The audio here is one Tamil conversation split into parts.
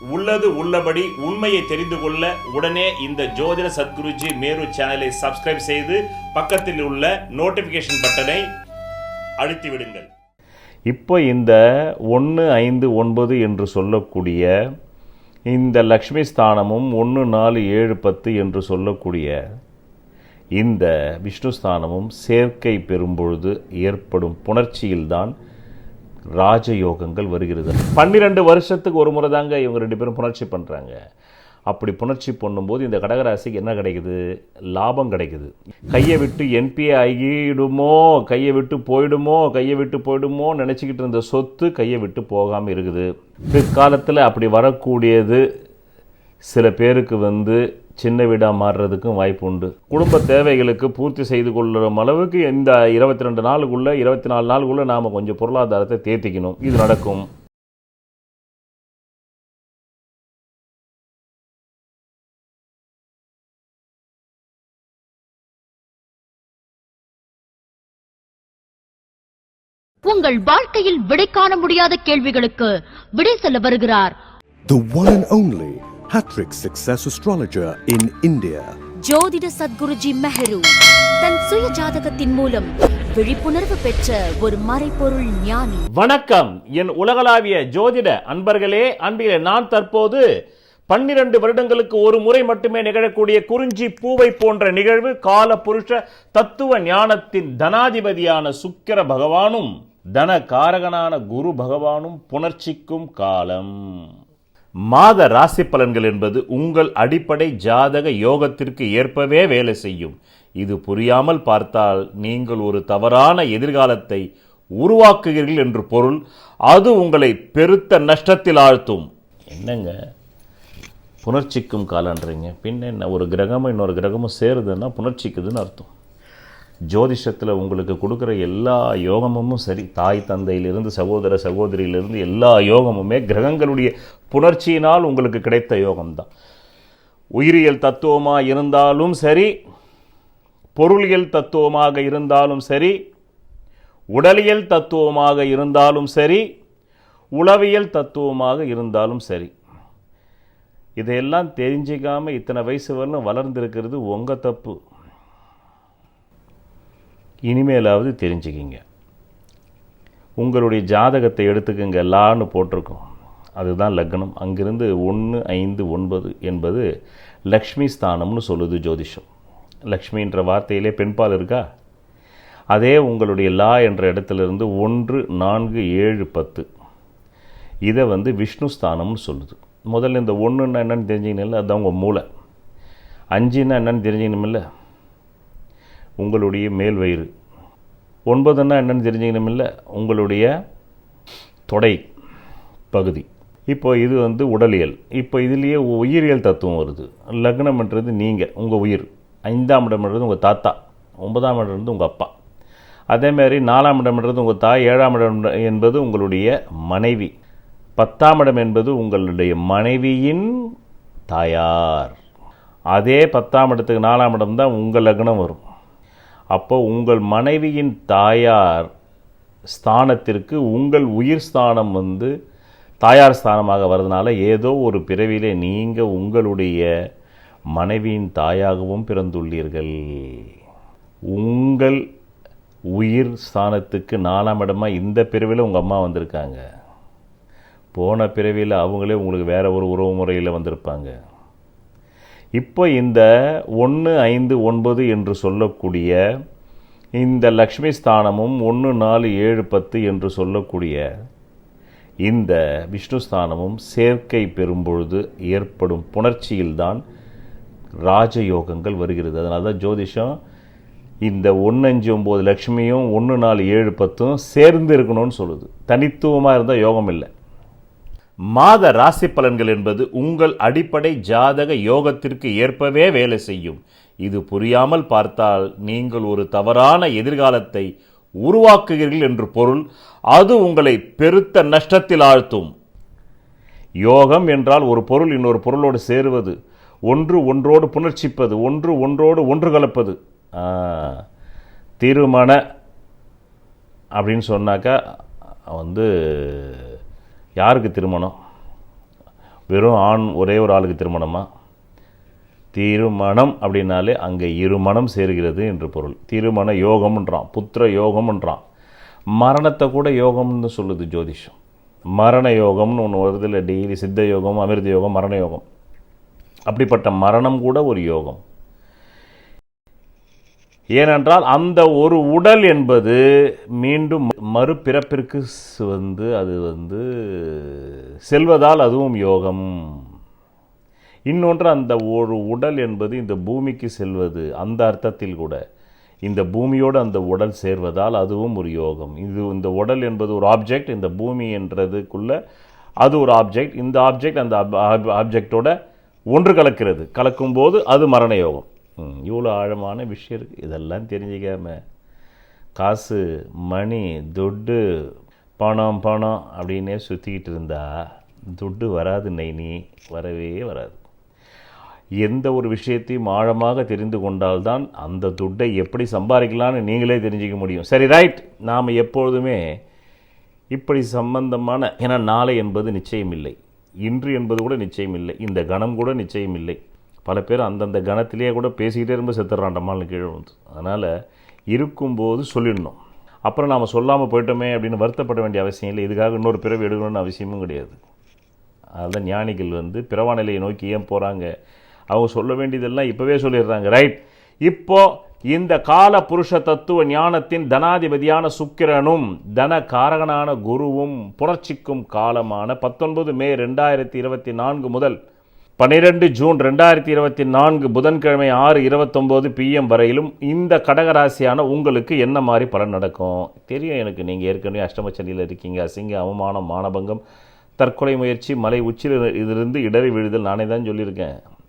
உள்ளது உள்ளபடி உண்மையை தெரிந்து கொள்ள உடனே இந்த ஜோதிட சத்குருஜி மேரு சேனலை சப்ஸ்கிரைப் செய்து பக்கத்தில் உள்ள நோட்டிஃபிகேஷன் பட்டனை அழுத்தி விடுங்கள். இப்போ இந்த ஒன்று ஐந்து ஒன்பது என்று சொல்லக்கூடிய இந்த லக்ஷ்மி ஸ்தானமும் ஒன்று நாலு ஏழு பத்து என்று சொல்லக்கூடிய இந்த விஷ்ணு ஸ்தானமும் சேர்க்கை பெறும்பொழுது ஏற்படும் புணர்ச்சியில்தான் ராஜயோகங்கள் வருகிறது. பன்னிரெண்டு வருஷத்துக்கு ஒரு முறை தாங்க இவங்க ரெண்டு பேரும் புணர்ச்சி பண்ணுறாங்க அப்படி புணர்ச்சி பண்ணும்போது இந்த கடகராசிக்கு என்ன கிடைக்குது? லாபம் கிடைக்குது. கையை விட்டு என்பிஏ ஆகிடுமோ? கையை விட்டு போயிடுமோ? கையை விட்டு போயிடுமோ? நினச்சிக்கிட்டு இருந்த சொத்து கையை விட்டு போகாமல் இருக்குது. பிற்காலத்தில் அப்படி வரக்கூடியது சில பேருக்கு வந்து சின்ன வீடாக மாறுறதுக்கும் வாய்ப்பு உண்டு. குடும்ப தேவைகளுக்கு பூர்த்தி செய்து கொள்ளும் அளவுக்கு இந்த இருபத்தி ரெண்டு நாளுக்குள்ளே இருபத்தி நாலு நாளுக்குள்ளே நாம் கொஞ்சம் பொருளாதாரத்தை தேர்த்திக்கணும் இது நடக்கும். உங்கள் வாழ்க்கையில் விடை காண முடியாத கேள்விகளுக்கு விடை சொல்ல வருகிறார். The one and only Hattrick Success Astrologer in India. ஜோதிட சத்குருஜி மெஹரு தன் சுய ஜாதகத்தின் மூலம் விழிப்புணர்வு பெற்ற ஒரு மறைபொருள் ஞானி. வணக்கம். என் உலகளாவிய ஜோதிட அன்பர்களே அன்பிலே நான் தற்போது பன்னிரண்டு வருடங்களுக்கு ஒரு முறை மட்டுமே நிகழக்கூடிய குறிஞ்சி பூவை போன்ற நிகழ்வு கால புருஷ தத்துவ ஞானத்தின் தனாதிபதியான சுக்கிர பகவானும் தன காரகனான குரு பகவானும் புணர்ச்சிக்கும் காலம். மாத ராசி பலன்கள் என்பது உங்கள் அடிப்படை ஜாதக யோகத்திற்கு ஏற்பவே வேலை செய்யும். இது புரியாமல் பார்த்தால் நீங்கள் ஒரு தவறான எதிர்காலத்தை உருவாக்குகிறீர்கள் என்று பொருள். அது உங்களை பெருத்த நஷ்டத்தில் ஆழ்த்தும். என்னங்க? புணர்ச்சிக்கும் காலன்றீங்க பின்ன என்ன? ஒரு கிரகமும் இன்னொரு கிரகமும் சேருதுன்னா புணர்ச்சிக்குதுன்னு அர்த்தம். ஜோதிஷத்தில் உங்களுக்கு கொடுக்குற எல்லா யோகமும் சரி. தாய் தந்தையிலிருந்து சகோதர சகோதரியிலிருந்து எல்லா யோகமுமே கிரகங்களுடைய புணர்ச்சியினால் உங்களுக்கு கிடைத்த யோகம்தான். உயிரியல் தத்துவமாக இருந்தாலும் சரி பொருளியல் தத்துவமாக இருந்தாலும் சரி உடலியல் தத்துவமாக இருந்தாலும் சரி உளவியல் தத்துவமாக இருந்தாலும் சரி. இதையெல்லாம் தெரிஞ்சிக்காமல் இத்தனை வயசு வரலும் வளர்ந்துருக்கிறது உங்கள் தப்பு. இனிமேலாவது தெரிஞ்சுக்கிங்க. உங்களுடைய ஜாதகத்தை எடுத்துக்கங்க லான்னு போட்டிருக்கோம். அதுதான் லக்னம். அங்கிருந்து ஒன்று ஐந்து ஒன்பது என்பது லக்ஷ்மி ஸ்தானம்னு சொல்லுது ஜோதிஷம். லக்ஷ்மின்ற வார்த்தையிலே பெண்பால் இருக்கா? அதே உங்களுடைய லா என்ற இடத்துலேருந்து ஒன்று நான்கு ஏழு பத்து. இதை வந்து விஷ்ணு ஸ்தானம்னு சொல்லுது. முதல்ல இந்த ஒன்றுன்னா என்னென்னு தெரிஞ்சிக்கணும்ல? அதுதான் உங்கள் மூளை. அஞ்சுன்னா என்னன்னு தெரிஞ்சிக்கணுமில்ல உங்களுடைய மேல் வயிறு. ஒன்பதுன்னா என்னன்னு தெரிஞ்சிக்கணுமில்ல உங்களுடைய தொடை பகுதி. இப்போ இது வந்து உடலியல். இப்போ இதுலேயே உயிரியல் தத்துவம் வருது. லக்னம்ன்றது நீங்கள் உங்கள் உயிர். ஐந்தாம் இடம்ன்றது உங்கள் தாத்தா. ஒன்பதாம் இடம்ன்றது உங்கள் அப்பா. அதேமாதிரி நாலாம் இடம்ன்றது உங்கள் தாய். ஏழாம் இடம் என்பது உங்களுடைய மனைவி. பத்தாம் இடம் என்பது உங்களுடைய மனைவியின் தாயார். அதே பத்தாம் இடத்துக்கு நாலாம் இடம் தான் உங்கள் லக்னம் வரும். அப்போ உங்கள் மனைவியின் தாயார் ஸ்தானத்திற்கு உங்கள் உயிர் ஸ்தானம் வந்து தாயார் ஸ்தானமாக வர்றதுனால ஏதோ ஒரு பிறவிலே நீங்கள் உங்களுடைய மனைவியின் தாயாகவும் பிறந்துள்ளீர்கள். உங்கள் உயிர் ஸ்தானத்துக்கு நாலாம் இடமா இந்த பிறவியில் உங்கள் அம்மா வந்திருக்காங்க. போன பிறவியில் அவங்களே உங்களுக்கு வேறு ஒரு உறவு முறையில் வந்திருப்பாங்க. இப்போ இந்த ஒன்று ஐந்து ஒன்பது என்று சொல்லக்கூடிய இந்த லக்ஷ்மி ஸ்தானமும் ஒன்று நாலு ஏழு பத்து என்று சொல்லக்கூடிய இந்த விஷ்ணுஸ்தானமும் சேர்க்கை பெறும்பொழுது ஏற்படும் புணர்ச்சியில்தான் ராஜயோகங்கள் வருகிறது. அதனால தான் ஜோதிஷம் இந்த ஒன்று அஞ்சு ஒம்பது லக்ஷ்மியும் ஒன்று நாலு ஏழு பத்தும் சேர்ந்து இருக்கணும்னு சொல்லுது. தனித்துவமாக இருந்தால் யோகம் இல்லை. மாத ராசி பலன்கள் என்பது உங்கள் அடிப்படை ஜாதக யோகத்திற்கு ஏற்பவே வேலை செய்யும். இது புரியாமல் பார்த்தால் நீங்கள் ஒரு தவறான எதிர்காலத்தை உருவாக்குகிறீர்கள் என்று பொருள் அது உங்களை பெருத்த நஷ்டத்தில் ஆழ்த்தும். யோகம் என்றால் ஒரு பொருள் இன்னொரு பொருளோடு சேருவது ஒன்று ஒன்றோடு புணர்ச்சிப்பது ஒன்று ஒன்றோடு ஒன்று கலப்பது. திருமண அப்படின்னு சொன்னாக்கா வந்து யாருக்கு திருமணம்? வெறும் ஆண் ஒரே ஒரு ஆளுக்கு திருமணமா? திருமணம் அப்படின்னாலே அங்கே இருமணம் சேர்கிறது என்று பொருள். திருமண யோகம்ன்றான் புத்திர யோகம்ன்றான். மரணத்தை கூட யோகம்னு சொல்லுது ஜோதிஷம். மரண யோகம்னு ஒன்று வருது இல்லை டெய்லி சித்த யோகம் அமிர்த யோகம் மரண யோகம். அப்படிப்பட்ட மரணம் கூட ஒரு யோகம். ஏனென்றால் அந்த ஒரு உடல் என்பது மீண்டும் மறுபிறப்பிற்கு வந்து அது வந்து செல்வதால் அதுவும் யோகம். இன்னொன்று அந்த ஒரு உடல் என்பது இந்த பூமிக்கு செல்வது அந்த அர்த்தத்தில் கூட. இந்த பூமியோடு அந்த உடல் சேர்வதால் அதுவும் ஒரு யோகம். இது இந்த உடல் என்பது ஒரு ஆப்ஜெக்ட் இந்த பூமி என்றதுக்குள்ள அது ஒரு ஆப்ஜெக்ட் இந்த ஆப்ஜெக்ட் அந்த ஆப்ஜெக்டோட ஒன்று கலக்கிறது. கலக்கும்போது அது மரண யோகம். ம், இவ்வளோ ஆழமான விஷயம் இருக்குது இதெல்லாம் தெரிஞ்சிக்காம. காசு மணி துட்டு பணம் பணம் அப்படின்னே சுற்றிக்கிட்டு இருந்தால் துட்டு வராது நைனி வரவே வராது. எந்த ஒரு விஷயத்தையும் ஆழமாக தெரிந்து கொண்டால்தான் அந்த துட்டை எப்படி சம்பாதிக்கலாம்னு நீங்களே தெரிஞ்சுக்க முடியும். சரி ரைட் நாம் எப்பொழுதுமே இப்படி சம்பந்தமான ஏன்னா நாளை என்பது நிச்சயம் இல்லை. இன்று என்பது கூட நிச்சயம் இல்லை. இந்த கணம் கூட நிச்சயம் இல்லை. பல பேர் அந்தந்த கணத்திலேயே கூட பேசிக்கிட்டே ரொம்ப செத்துறாண்டமான்னு கீழே வந்து அதனால் இருக்கும்போது சொல்லிடணும். அப்புறம் நாம் சொல்லாமல் போயிட்டோமே அப்படின்னு வருத்தப்பட வேண்டிய அவசியம் இல்லை. இதுக்காக இன்னொரு பிறவி எடுக்கணும்னு அவசியமும் கிடையாது. அதுதான் ஞானிகள் வந்து பிறவா நிலையை நோக்கி ஏன் போகிறாங்க அவங்க சொல்ல வேண்டியதெல்லாம் இப்போவே சொல்லிடுறாங்க. ரைட் இப்போ இந்த கால புருஷ தத்துவ ஞானத்தின் தனாதிபதியான சுக்கிரனும் தன காரகனான குருவும் புரட்சிக்கும் காலமான பத்தொன்பது மே ரெண்டாயிரத்தி இருபத்தி நான்கு முதல் பன்னிரெண்டு ஜூன் ரெண்டாயிரத்தி இருபத்தி நான்கு புதன்கிழமை ஆறு இருபத்தொம்போது பிஎம் வரையிலும் இந்த கடகராசியான உங்களுக்கு என்ன மாதிரி பலன் நடக்கும்? தெரியும் எனக்கு. நீங்கள் ஏற்கனவே அஷ்டமச்சனியில் இருக்கீங்க. அசிங்க அவமானம் மானபங்கம் தற்கொலை முயற்சி மலை உச்சியில் இதிலிருந்து இடறி விழுதல். நானே தான் சொல்லியிருக்கேன்.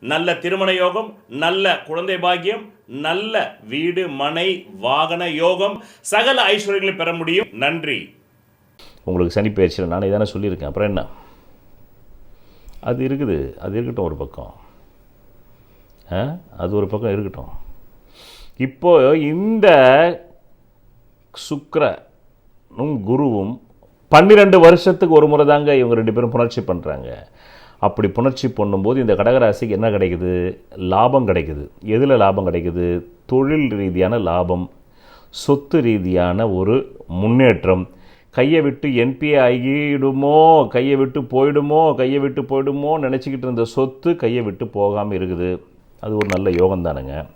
நல்ல திருமண யோகம் நல்ல குழந்தை பாக்கியம் நல்ல வீடு மனை வாகன யோகம் சகல ஐஸ்வர்யங்களை பெற முடியும். நன்றி. உங்களுக்கு சனி பயிற்சியில் நானே தானே சொல்லியிருக்கேன். அப்புறம் என்ன? அது இருக்குது. அது இருக்கட்டும் ஒரு பக்கம். ஆ? அது ஒரு பக்கம் இருக்கட்டும். இப்போ இந்த சுக்கரனும் குருவும் பன்னிரெண்டு வருஷத்துக்கு ஒரு முறை தாங்க இவங்க ரெண்டு பேரும் புணர்ச்சி பண்ணுறாங்க அப்படி புணர்ச்சி பண்ணும்போது இந்த கடகராசிக்கு என்ன கிடைக்குது? லாபம் கிடைக்குது. எதில் லாபம் கிடைக்குது? தொழில் ரீதியான லாபம். சொத்து ரீதியான ஒரு முன்னேற்றம். கையை விட்டு என்பிஏ ஆகிடுமோ? கையை விட்டு போயிடுமோ? கையை விட்டு போயிடுமோ நினச்சிக்கிட்டு இருந்த சொத்து கையை விட்டு போகாமல் இருக்குது. அது ஒரு நல்ல யோகம் தானுங்க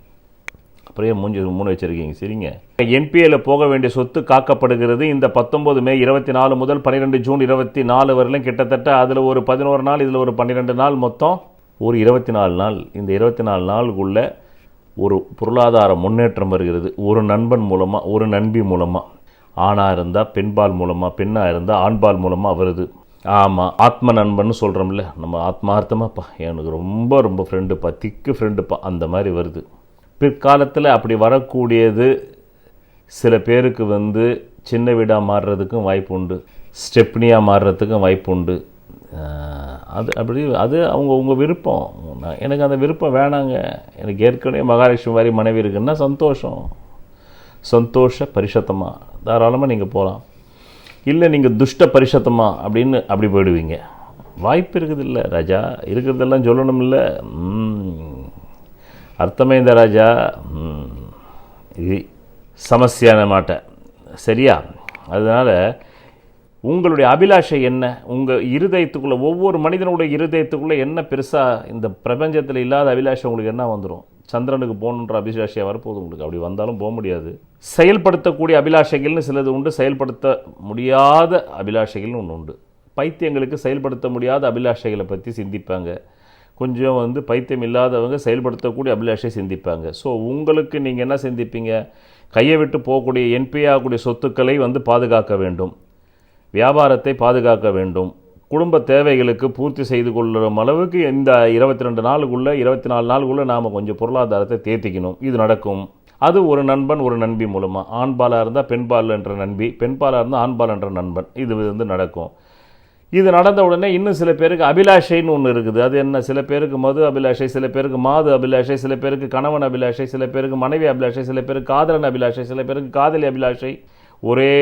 அப்படியே மூஞ்சி மூணு வச்சுருக்கீங்க. சரிங்க? என்பிஏல போக வேண்டிய சொத்து காக்கப்படுகிறது. இந்த பத்தொன்பது மே இருபத்தி நாலு முதல் பன்னிரெண்டு ஜூன் இருபத்தி நாலு வரையிலும் கிட்டத்தட்ட அதில் ஒரு பதினோரு நாள் இதில் ஒரு பன்னிரெண்டு நாள் மொத்தம் ஒரு இருபத்தி நாலு நாள். இந்த இருபத்தி நாலு நாளுக்குள்ள ஒரு பொருளாதார முன்னேற்றம் வருகிறது. ஒரு நண்பன் மூலமாக ஒரு நண்பி மூலமாக ஆணாக இருந்தால் பெண்பால் மூலமாக பெண்ணாக இருந்தால் ஆண்பால் மூலமாக வருது. ஆமாம் ஆத்ம நண்பன் சொல்கிறோம்ல நம்ம ஆத்மார்த்தமாப்பா. எனக்கு ரொம்ப ரொம்ப ஃப்ரெண்டுப்பா திக்கு ஃப்ரெண்டுப்பா அந்த மாதிரி வருது. பிற்காலத்தில் அப்படி வரக்கூடியது சில பேருக்கு வந்து சின்ன வீடாக மாறுறதுக்கும் வாய்ப்பு உண்டு. ஸ்டெப்னியாக மாறுறதுக்கும் வாய்ப்பு உண்டு. அது அப்படி அது அவங்க உங்கள் விருப்பம். நான் எனக்கு அந்த விருப்பம் வேணாங்க. எனக்கு ஏற்கனவே மகாலட்சுமி மாதிரி மனைவி இருக்குன்னா சந்தோஷம். சந்தோஷ பரிசத்தமாக தாராளமாக நீங்கள் போகலாம் இல்லை நீங்கள் துஷ்ட பரிசத்தமாக அப்படின்னு அப்படி போயிடுவீங்க. வாய்ப்பு இருக்குது இல்லை ராஜா. இருக்கிறதெல்லாம் சொல்லணும் இல்லை అర్థమైందా రాజా మ్మ్. ఇది సమస్య అన్నమాట சரியா அதனால் உங்களுடைய அபிலாஷை என்ன உங்கள் இருதயத்துக்குள்ளே ஒவ்வொரு மனிதனுடைய இருதயத்துக்குள்ளே என்ன பெருசாக இந்த பிரபஞ்சத்தில் இல்லாத அபிலாஷை உங்களுக்கு என்ன வந்துடும் சந்திரனுக்கு போகணுன்ற அபிலாஷையாக வரப்போகுது உங்களுக்கு அப்படி வந்தாலும் போக முடியாது செயல்படுத்தக்கூடிய அபிலாஷைகள்னு சிலது உண்டு செயல்படுத்த முடியாத அபிலாஷைகள்னு ஒன்று உண்டு பைத்தியங்களுக்கு செயல்படுத்த முடியாத அபிலாஷைகளை பற்றி சிந்திப்பாங்க கொஞ்சம் வந்து பைத்தியம் இல்லாதவங்க செயல்படுத்தக்கூடிய அபிலாஷை சிந்திப்பாங்க. ஸோ உங்களுக்கு நீங்கள் என்ன சிந்திப்பீங்க? கையை விட்டு போகக்கூடிய என்பி ஆகக்கூடிய சொத்துக்களை வந்து பாதுகாக்க வேண்டும். வியாபாரத்தை பாதுகாக்க வேண்டும். குடும்ப தேவைகளுக்கு பூர்த்தி செய்து கொள்ளும் அளவுக்கு இந்த இருபத்தி ரெண்டு நாளுக்குள்ளே இருபத்தி நாலு நாளுக்குள்ளே நாம் கொஞ்சம் பொருளாதாரத்தை தேர்த்திக்கணும் இது நடக்கும். அது ஒரு நண்பன் ஒரு நண்பி மூலமாக ஆண்பாலாக இருந்தால் பெண்பால் என்ற நண்பி பெண்பாலாக இருந்தால் ஆண்பால் என்ற நண்பன். இது வந்து நடக்கும். இது நடந்த உடனே இன்னும் சில பேருக்கு அபிலாஷைன்னு ஒன்று இருக்குது. அது என்ன? சில பேருக்கு மது அபிலாஷை சில பேருக்கு மாது அபிலாஷை சில பேருக்கு கணவன் அபிலாஷை சில பேருக்கு மனைவி அபிலாஷை சில பேருக்கு காதலன் அபிலாஷை சில பேருக்கு காதலி அபிலாஷை. ஒரே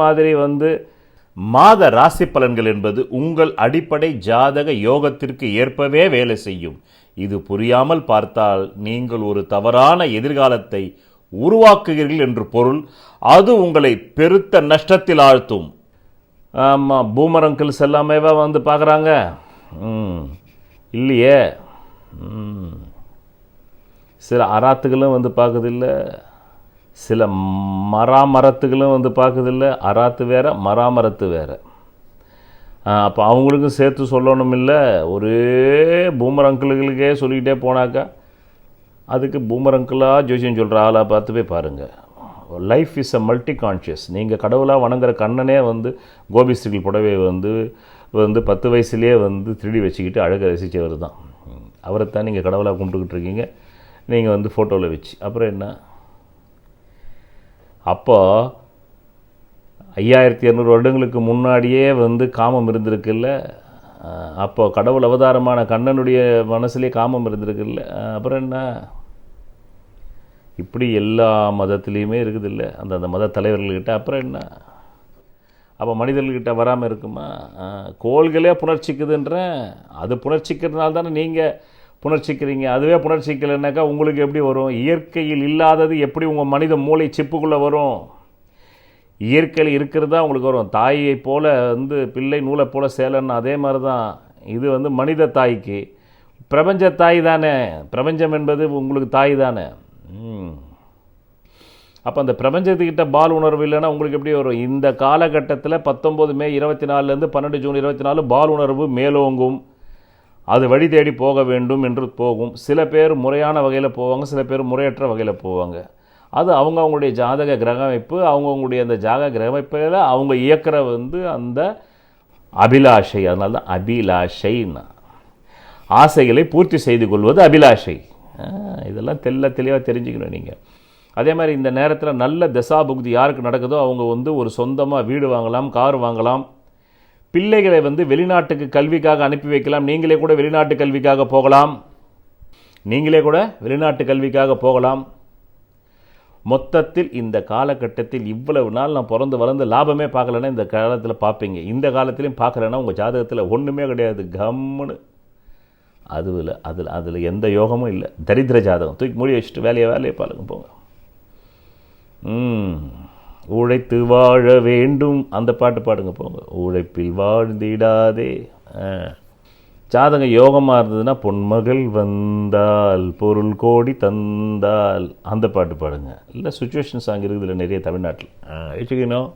மாதிரி வந்து மாத ராசி பலன்கள் என்பது உங்கள் அடிப்படை ஜாதக யோகத்திற்கு ஏற்பவே வேலை செய்யும். இது புரியாமல் பார்த்தால் நீங்கள் ஒரு தவறான எதிர்காலத்தை உருவாக்குகிறீர்கள் என்று பொருள். அது உங்களை பெருத்த நஷ்டத்தில் ஆழ்த்தும். ஆமாம் பூமர் அங்கிள்ஸ் எல்லாமேவா வந்து பார்க்குறாங்க? ம். இல்லையே. சில அராத்துகளும் வந்து பார்க்குதில்ல சில மராமரத்துகளும் வந்து பார்க்குதில்ல அராத்து வேறு மராமரத்து வேறு. அப்போ அவங்களுக்கும் சேர்த்து சொல்லணும் இல்லை ஒரே பூமர் அங்கிள்களுக்கே சொல்லிக்கிட்டே போனாக்கா அதுக்கு பூமர் அங்கிளாக ஜோசியம் சொல்கிற ஆளாக பார்த்து போய் பாருங்கள் life is a multi conscious நீங்கள் கடவுளாக வணங்குற கண்ணனே வந்து கோபி ஸ்ரீல் புடவை வந்து வந்து பத்து வயசுலேயே வந்து திருடி வச்சுக்கிட்டு அழக ரசித்தவர் தான். அவரை தான் நீங்கள் கடவுளாக கும்பிட்டுக்கிட்டு இருக்கீங்க. நீங்கள் வந்து ஃபோட்டோவில் வச்சு. அப்புறம் என்ன? அப்போ ஐயாயிரத்தி இரநூறு வருடங்களுக்கு முன்னாடியே வந்து காமம் இருந்திருக்குல்ல? அப்போ கடவுள் அவதாரமான கண்ணனுடைய மனசுலேயே காமம் இருந்திருக்குல்ல? அப்புறம் என்ன? இப்படி எல்லா மதத்துலேயுமே இருக்குது இல்லை அந்தந்த மத தலைவர்கள்கிட்ட அப்புறம் என்ன? அப்போ மனிதர்கள்கிட்ட வராமல் இருக்குமா? கோள்களே புணர்ச்சிக்குதுன்றேன் அது புணர்ச்சிக்கிறதுனால தானே நீங்கள் புணர்ச்சிக்கிறீங்க. அதுவே புணர்ச்சிக்கலைன்னாக்கா உங்களுக்கு எப்படி வரும்? இயற்கையில் இல்லாதது எப்படி உங்கள் மனித மூளை சிப்புக்குள்ளே வரும்? இயற்கையில் இருக்கிறது தான் உங்களுக்கு வரும். தாயை போல் வந்து பிள்ளை நூலை போல் சேலன்னு அதே மாதிரி தான் இது வந்து மனித தாய்க்கு. பிரபஞ்ச தாய் தானே. பிரபஞ்சம் என்பது உங்களுக்கு தாய் தானே. அப்போ அந்த பிரபஞ்சத்துக்கிட்ட பால் உணர்வு இல்லைன்னா உங்களுக்கு எப்படி வரும்? இந்த காலகட்டத்தில் பத்தொம்போது மே இருபத்தி நாலுலேருந்து பன்னெண்டு ஜூன் இருபத்தி நாலு பால் உணர்வு மேலோங்கும். அது வழி தேடி போக வேண்டும் என்று போகும். சில பேர் முறையான வகையில் போவாங்க சில பேர் முறையற்ற வகையில் போவாங்க. அது அவங்க அவங்களுடைய ஜாதக கிரகமைப்பு அவங்கவுங்களுடைய அந்த ஜாதக கிரகமைப்பில் அவங்க இயக்கிற வந்து அந்த அபிலாஷை. அதனால தான் அபிலாஷைன்னா. ஆசைகளை பூர்த்தி செய்து கொள்வது அபிலாஷை. இதெல்லாம் தெல்ல தெளிவாக தெரிஞ்சுக்கணும் நீங்கள் அதே மாதிரி இந்த நேரத்தில் நல்ல தசாபுக்தி யாருக்கு நடக்குதோ அவங்க வந்து ஒரு சொந்தமாக வீடு வாங்கலாம் கார் வாங்கலாம். பிள்ளைகளை வந்து வெளிநாட்டுக்கு கல்விக்காக அனுப்பி வைக்கலாம். நீங்களே கூட வெளிநாட்டு கல்விக்காக போகலாம். நீங்களே கூட வெளிநாட்டு கல்விக்காக போகலாம். மொத்தத்தில் இந்த காலகட்டத்தில் இவ்வளவு நாள் நான் பிறந்து வளர்ந்து லாபமே பார்க்கலன்னா இந்த காலத்தில் பார்ப்பீங்க. இந்த காலத்திலையும் பார்க்கலன்னா உங்கள் ஜாதகத்தில் ஒன்றுமே கிடையாது. கம்முன்னு. அதுவில் அதில் அதில் எந்த யோகமும் இல்லை. தரித்திர ஜாதகம். தூக்கி மூடி வச்சுட்டு வேலையை வேலையை பாருங்க போங்க. ம். உழைத்து வாழ வேண்டும். அந்த பாட்டு பாடுங்க போங்க. உழைப்பில் வாழ்ந்திடாதே. ஆ. ஜாதகம் யோகமாக இருந்ததுன்னா பொன்மகள் வந்தால் பொருள் கோடி தந்தால் அந்த பாட்டு பாடுங்க. இல்லை சுச்சுவேஷன் சாங் இருக்குதுல்ல நிறைய தமிழ்நாட்டில். வச்சுக்கணும்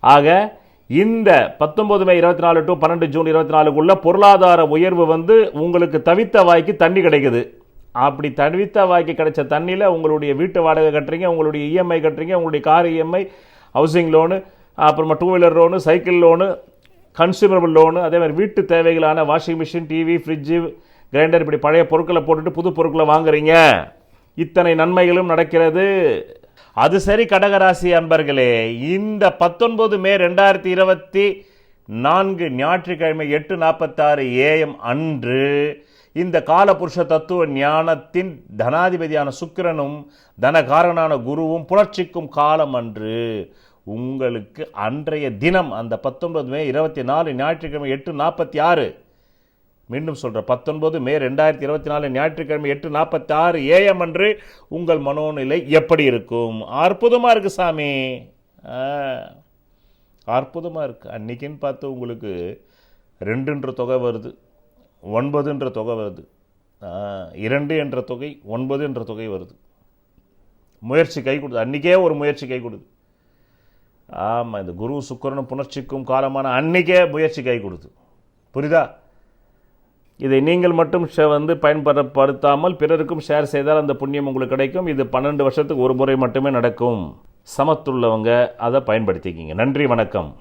ஆக இந்த பத்தொன்பது மே இருபத்தி நாலு டு பன்னெண்டு ஜூன் இருபத்தி நாலுக்குள்ள பொருளாதார உயர்வு வந்து உங்களுக்கு தவித்த வாய்க்கு தண்ணி கிடைக்குது. அப்படி தவித்த வாய்க்கு கிடைச்ச தண்ணியில் உங்களுடைய வீட்டு வாடகை கட்டுறீங்க உங்களுடைய இஎம்ஐ கட்டுறீங்க உங்களுடைய கார் இஎம்ஐ ஹவுசிங் லோனு அப்புறமா two wheeler loan cycle loan consumable loan அதே மாதிரி வீட்டு தேவைகளான washing machine TV fridge grinder இப்படி பழைய பொருட்களை போட்டுட்டு புது பொருட்களை வாங்குறீங்க. இத்தனை நன்மைகளும் நடக்கிறது. அது சரி கடகராசி அன்பர்களே இந்த பத்தொன்பது மே ரெண்டாயிரத்தி இருபத்தி நான்கு ஞாயிற்றுக்கிழமை எட்டு நாற்பத்தாறு ஏஎம் அன்று இந்த காலபுருஷ தத்துவ ஞானத்தின் தனாதிபதியான சுக்கிரனும் தனகாரனான குருவும் புணர்ச்சிக்கும் காலம் அன்று. உங்களுக்கு அன்றைய தினம் அந்த பத்தொன்பது மே இருபத்தி நாலு ஞாயிற்றுக்கிழமை எட்டு நாற்பத்தி ஆறு மீண்டும் சொல்கிறேன் பத்தொன்பது மே ரெண்டாயிரத்தி இருபத்தி நாலு ஞாயிற்றுக்கிழமை எட்டு நாற்பத்தி ஆறு ஏஎம் அன்று உங்கள் மனோநிலை எப்படி இருக்கும்? அற்புதமாக இருக்குது சாமி. அற்புதமாக இருக்குது அன்றைக்கின்னு பார்த்து உங்களுக்கு ரெண்டுன்ற தொகை வருது ஒன்பதுன்ற தொகை வருது இரண்டு என்ற தொகை ஒன்பது என்ற தொகை வருது. முயற்சி கை கொடுது அன்றைக்கே ஒரு முயற்சி கை கொடுது. ஆமாம் இந்த குரு சுக்கரனும் புணர்ச்சிக்கும் காலமான அன்னைக்கே முயற்சி கை கொடுது. புரியுதா? இதை நீங்கள் மட்டும் ஷே- வந்து பயன்படுத்தாமல் பிறருக்கும் ஷேர் செய்தால் அந்த புண்ணியம் உங்களுக்கு கிடைக்கும். இது பன்னெண்டு வருஷத்துக்கு ஒரு முறை மட்டுமே நடக்கும். சமத்துள்ளவங்க அதை பயன்படுத்திக்கிங்க. நன்றி வணக்கம்.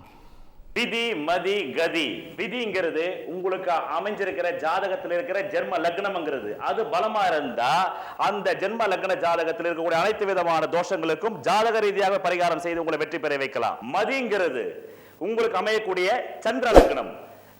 விதி மதி கதி. விதிங்கிறது உங்களுக்கு அமைஞ்சிருக்கிற ஜாதகத்தில் இருக்கிற ஜென்ம லக்னம்ங்கிறது. அது பலமா இருந்தா அந்த ஜென்ம லக்ன ஜாதகத்தில் இருக்கக்கூடிய அனைத்து விதமான தோஷங்களுக்கும் ஜாதக ரீதியாக பரிகாரம் செய்து உங்களை வெற்றி பெற வைக்கலாம். மதிங்கிறது உங்களுக்கு அமையக்கூடிய சந்திர லக்னம்.